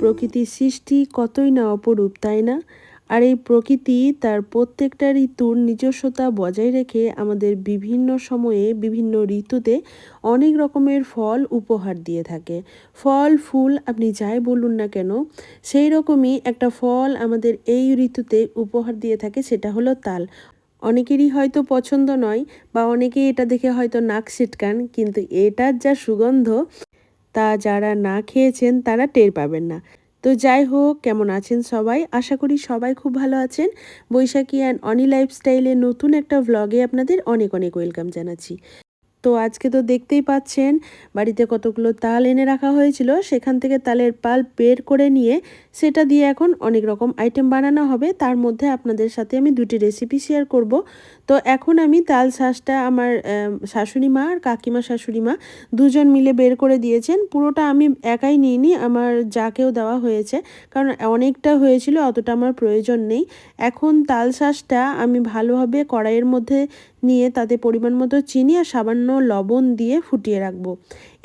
প্রকৃতির সৃষ্টি কতই না অপরূপ, তাই না? আর এই প্রকৃতি তার প্রত্যেকটা ঋতুর নিজস্বতা বজায় রেখে আমাদের বিভিন্ন সময়ে বিভিন্ন ঋতুতে অনেক রকমের ফল উপহার দিয়ে থাকে। ফল, ফুল, আপনি যাই বলুন না কেন, সেই রকমই একটা ফল আমাদের এই ঋতুতে উপহার দিয়ে থাকে, সেটা হলো তাল। অনেকেরই হয়তো পছন্দ নয় বা অনেকেই এটা দেখে হয়তো নাক সিটকান কিন্তু এটার যা সুগন্ধ তা যারা না খেয়েছেন তারা টের পাবেন না। তো যাই হোক, কেমন আছেন সবাই? আশা করি সবাই খুব ভালো আছেন। বৈশাখী অ্যান্ড অনি লাইফস্টাইলে নতুন একটা ভ্লগে আপনাদের অনেক অনেক ওয়েলকাম জানাচ্ছি। তো আজকে তো দেখতেই পাচ্ছেন, বাড়িতে কতগুলো তাল এনে রাখা হয়েছিল, সেখান থেকে তালের পাল বের করে নিয়ে সেটা দিয়ে এখন অনেক রকম আইটেম বানানো হবে। তার মধ্যে আপনাদের সাথে আমি দুটি রেসিপি শেয়ার করব। তো এখন আমি তাল শাঁসটা আমার শাশুড়ি মা আর কাকিমা শাশুড়ি মা দুজন মিলে বের করে দিয়েছেন। পুরোটা আমি একাই নিইনি, আমার যাকেও দেওয়া হয়েছে, কারণ অনেকটা হয়েছিল, অতটা আমার প্রয়োজন নেই। এখন তাল শাঁসটা আমি ভালোভাবে কড়াইয়ের মধ্যে নিয়ে তাতে পরিমাণ মতো চিনি আর সামান্য লবণ দিয়ে ফুটিয়ে রাখব।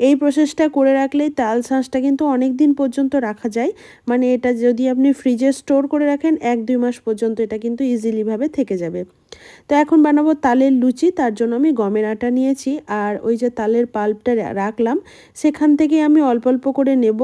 এই প্রসেসটা করে রাখলেই তাল শাঁসটা কিন্তু অনেক দিন পর্যন্ত রাখা যায়। মানে এটা যদি আপনি ফ্রিজে স্টোর করে রাখেন, এক দুই মাস পর্যন্ত এটা কিন্তু ইজিলিভাবে থেকে যাবে। তো এখন বানাবো তালের লুচি, তার জন্য আমি গমের আটা নিয়েছি আর ওই যে তালের পাল্পটা রাখলাম, সেখান থেকে আমি অল্প অল্প করে নেব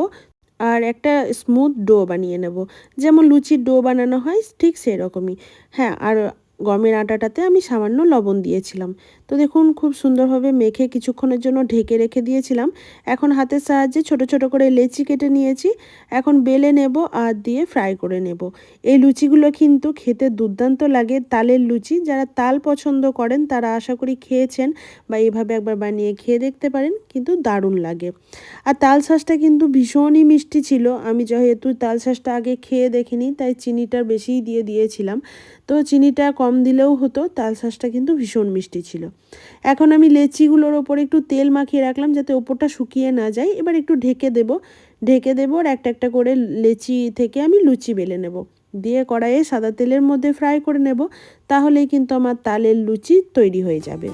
আর একটা স্মুথ ডো বানিয়ে নেব। যেমন লুচির ডো বানানো হয়, ঠিক সেরকমই। হ্যাঁ আর গমের আটাটাতে আমি সামান্য লবণ দিয়েছিলাম। তো দেখুন, খুব সুন্দরভাবে মেখে কিছুক্ষণের জন্য ঢেকে রেখে দিয়েছিলাম। এখন হাতের সাহায্যে ছোট ছোট করে লেচি কেটে নিয়েছি। এখন বেলে নেব আর দিয়ে ফ্রাই করে নেব। এই লুচিগুলো কিন্তু খেতে দুর্দান্ত লাগে তালের লুচি। যারা তাল পছন্দ করেন, তারা আশা করি খেয়েছেন বা এইভাবে একবার বানিয়ে খেয়ে দেখতে পারেন, কিন্তু দারুণ লাগে। আর তাল শাঁসটা কিন্তু ভীষণই মিষ্টি ছিল। আমি যেহেতু তাল শাঁসটা আগে খেয়ে দেখিনি, তাই চিনিটার বেশিই দিয়ে দিয়েছিলাম। তো চিনিটা কম দিলেও হতো, তাল শাঁসটা কিন্তু ভীষণ মিষ্টি ছিল। এখন আমি লেচিগুলোর ওপর একটু তেল মাখিয়ে রাখলাম যাতে ওপরটা শুকিয়ে না যায়। এবার একটু ঢেকে দেব। ঢেকে দেবো আর একটা একটা করে লেচি থেকে আমি লুচি বেলে নেব। দিয়ে কড়াইয়ে সাদা তেলের মধ্যে ফ্রাই করে নেব। তাহলেই কিন্তু আমার তালের লুচি তৈরি হয়ে যাবে।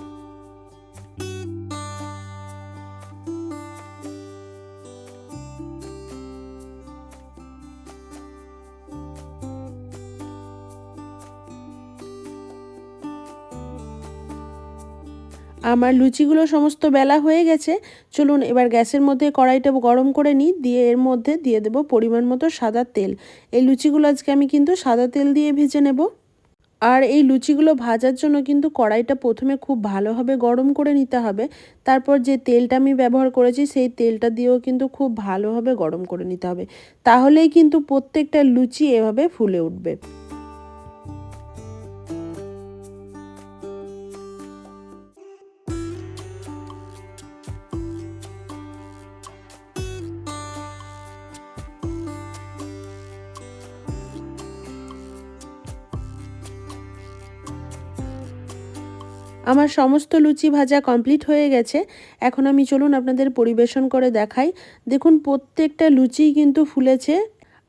আমার লুচিগুলো সমস্ত বেলা হয়ে গেছে। চলুন এবার গ্যাসের মধ্যে কড়াইটা গরম করে নিই, দিয়ে এর মধ্যে দিয়ে দেব পরিমাণ মতো সাদা তেল। এই লুচিগুলো আজকে আমি কিন্তু সাদা তেল দিয়ে ভেজে নেব। আর এই লুচিগুলো ভাজার জন্য কিন্তু কড়াইটা প্রথমে খুব ভালোভাবে গরম করে নিতে হবে। তারপর যে তেলটা আমি ব্যবহার করেছি, সেই তেলটা দিয়েও কিন্তু খুব ভালোভাবে গরম করে নিতে হবে। তাহলেই কিন্তু প্রত্যেকটা লুচি এভাবে ফুলে উঠবে। আমার সমস্ত লুচি ভাজা কমপ্লিট হয়ে গেছে। এখন আমি চলুন আপনাদের পরিবেশন করে দেখাই। দেখুন, প্রত্যেকটা লুচি কিন্তু ফুলেছে।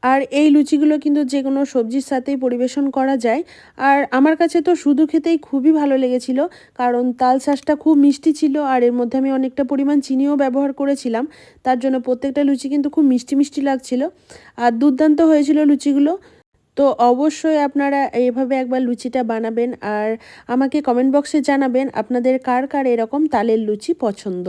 আর এই লুচিগুলো কিন্তু যে কোনো সবজির সাথেই পরিবেশন করা যায়। আর আমার কাছে তো শুধু খেতেই খুবই ভালো লেগেছিল, কারণ তাল শাঁসটা খুব মিষ্টি ছিল আর এর মধ্যে আমি অনেকটা পরিমাণ চিনিও ব্যবহার করেছিলাম। তার জন্য প্রত্যেকটা লুচি কিন্তু খুব মিষ্টি মিষ্টি লাগছিল। আর দুর্দান্ত হয়েছিল লুচিগুলো। তো অবশ্যই আপনারা এইভাবে একবার লুচিটা বানাবেন আর আমাকে কমেন্ট বক্সে জানাবেন আপনাদের কার কার এরকম তালের লুচি পছন্দ।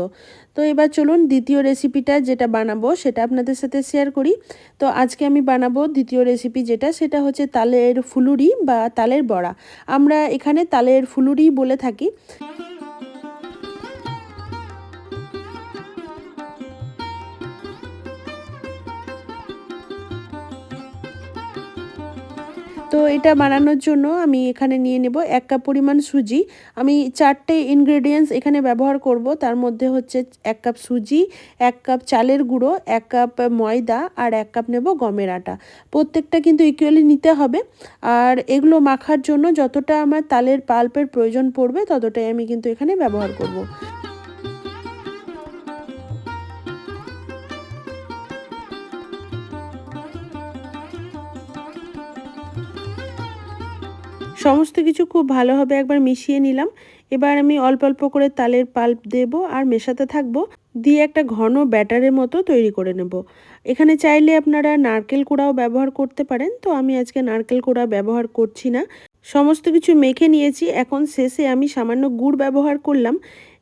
তো এবার চলুন দ্বিতীয় রেসিপিটা যেটা বানাবো সেটা আপনাদের সাথে শেয়ার করি। তো আজকে আমি বানাবো দ্বিতীয় রেসিপি যেটা, সেটা হচ্ছে তালের ফুলুরি বা তালের বড়া। আমরা এখানে তালের ফুলুরি বলে থাকি। তো এটা বানানোর জন্য আমি এখানে নিয়ে নেব এক কাপ পরিমাণ সুজি। আমি চারটে ইনগ্রেডিয়েন্টস এখানে ব্যবহার করব। তার মধ্যে হচ্ছে এক কাপ সুজি, এক কাপ চালের গুঁড়ো, এক কাপ ময়দা আর এক কাপ নেব গমের আটা। প্রত্যেকটা কিন্তু ইকুয়ালি নিতে হবে। আর এগুলো মাখার জন্য যতটা আমার তালের পাল্পের প্রয়োজন পড়বে ততটাই আমি কিন্তু এখানে ব্যবহার করব। সমস্ত কিছু খুব ভালোভাবে একবার মিশিয়ে নিলাম। এবার আমি অল্প অল্প করে তালের পাল্প দেব আর মেশাতে থাকব। দিয়ে একটা ঘন ব্যাটারের মতো তৈরি করে নেব। এখানে চাইলে আপনারা নারকেল কুড়াও ব্যবহার করতে পারেন। তো আমি আজকে নারকেল কুড়া ব্যবহার করছি না। সমস্ত কিছু মেখে নিয়েছি। এখন শেষে আমি সামান্য গুড় ব্যবহার করলাম।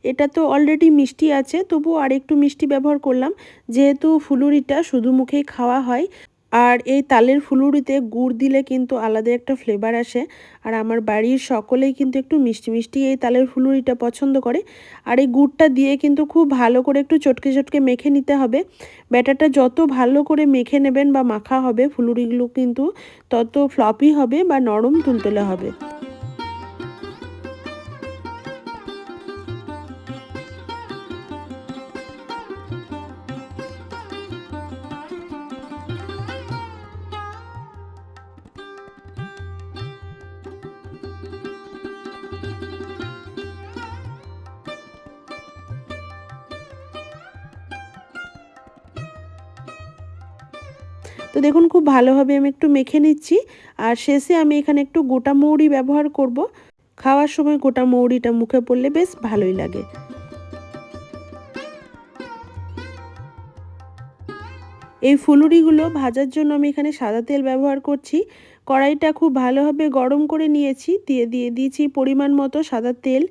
এটা তো অলরেডি মিষ্টি আছে, তবুও আর একটু মিষ্টি ব্যবহার করলাম। যেহেতু ফুলুরিটা শুধু মুখেই খাওয়া হয় আর এই তালের ফুলুরিতে গুড় দিলে কিন্তু আলাদা একটা ফ্লেভার আসে। আর আমার বাড়ির সকলেই কিন্তু একটু মিষ্টি মিষ্টি এই তালের ফুলুরিটা পছন্দ করে। আর এই গুড়টা দিয়ে কিন্তু খুব ভালো করে একটু চটকে চটকে মেখে নিতে হবে। ব্যাটারটা যত ভালো করে মেখে নেবেন বা মাখা হবে, ফুলুরিগুলো কিন্তু তত ফ্লপি হবে বা নরম তুলতুলে হবে। তো দেখুন খুব ভালোভাবে আমি একটু মেখে নিচ্ছি। আর শেষে আমি এখানে একটু গোটা মৌরি ব্যবহার করব। খাওয়ার সময় গোটা মৌরিটা মুখে পড়লে বেশ ভালোই লাগে। এই ফুলুরিগুলো ভাজার জন্য আমি এখানে সাদা তেল ব্যবহার করছি। কড়াইটা খুব ভালোভাবে গরম করে নিয়েছি। দিয়ে দিয়ে দিয়েছি পরিমাণ মতো সাদা তেল।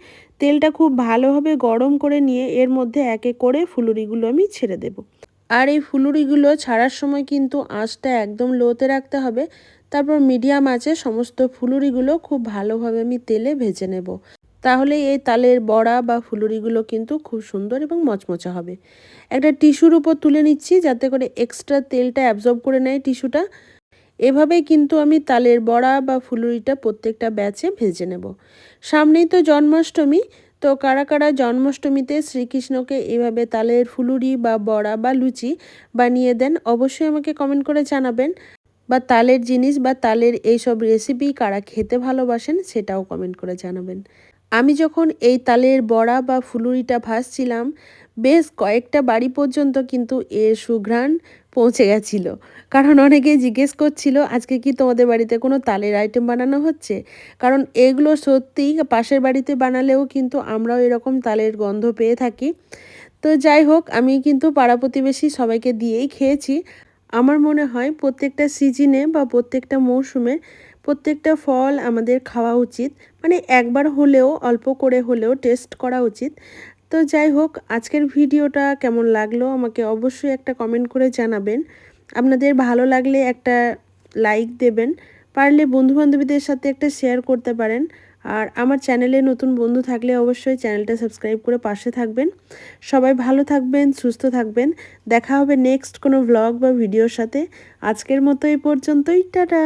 তেলটা খুব ভালোভাবে গরম করে নিয়ে এর মধ্যে একে করে ফুলুরিগুলো আমি ছেড়ে দেবো। আর এই ফুলুরিগুলো ছাড়ার সময় কিন্তু আঁচটা একদম লোতে রাখতে হবে। তারপর মিডিয়াম আঁচে সমস্ত ফুলুরিগুলো খুব ভালোভাবে আমি তেলে ভেজে নেব। তাহলে এই তালের বড়া বা ফুলুরিগুলো কিন্তু খুব সুন্দর এবং মচমচা হবে। একটা টিস্যুর উপর তুলে নিচ্ছি যাতে করে এক্সট্রা তেলটা অ্যাবজর্ব করে নেয় টিস্যুটা। এভাবেই কিন্তু আমি তালের বড়া বা ফুলুরিটা প্রত্যেকটা ব্যাচে ভেজে নেব। সামনেই তো জন্মাষ্টমী তো কারা কারা জন্মাষ্টমীতে শ্রীকৃষ্ণকে এভাবে তালের ফুলুরি বা বড়া বা লুচি বানিয়ে দেন, অবশ্যই আমাকে কমেন্ট করে জানাবেন। বা তালের জিনিস বা তালের এইসব রেসিপি কারা খেতে ভালোবাসেন সেটাও কমেন্ট করে জানাবেন। আমি যখন এই তালের বড়া বা ফুলুরিটা ভাসছিলাম বেশ কয়েকটা বাড়ি পর্যন্ত কিন্তু এর সুঘ্রাণ পৌঁছে গেছিল। কারণ অনেকেই জিজ্ঞেস করছিল, আজকে কি তোমাদের বাড়িতে কোনো তালের আইটেম বানানো হচ্ছে? কারণ এগুলো সত্যিই পাশের বাড়িতে বানালেও কিন্তু আমরাও এরকম তালের গন্ধ পেয়ে থাকি। তো যাই হোক, আমি কিন্তু পাড়া প্রতিবেশী সবাইকে দিয়েই খেয়েছি। আমার মনে হয় প্রত্যেকটা সিজনে বা প্রত্যেকটা মৌসুমে প্রত্যেকটা ফল আমাদের খাওয়া উচিত। মানে একবার হলেও, অল্প করে হলেও টেস্ট করা উচিত। তো যাই হোক, আজকের ভিডিওটা কেমন লাগল আমাকে অবশ্যই একটা কমেন্ট করে জানাবেন। আপনাদের ভালো লাগলে একটা লাইক দেবেন, পারলে বন্ধুবান্ধবীদের সাথে একটা শেয়ার করতে পারেন। আর আমার চ্যানেলে নতুন বন্ধু থাকলে অবশ্যই চ্যানেলটা সাবস্ক্রাইব করে পাশে থাকবেন। সবাই ভালো থাকবেন, সুস্থ থাকবেন। দেখা হবে নেক্সট কোনো ভ্লগ বা ভিডিওর সাথে। আজকের মতো এই পর্যন্তই, টাটা!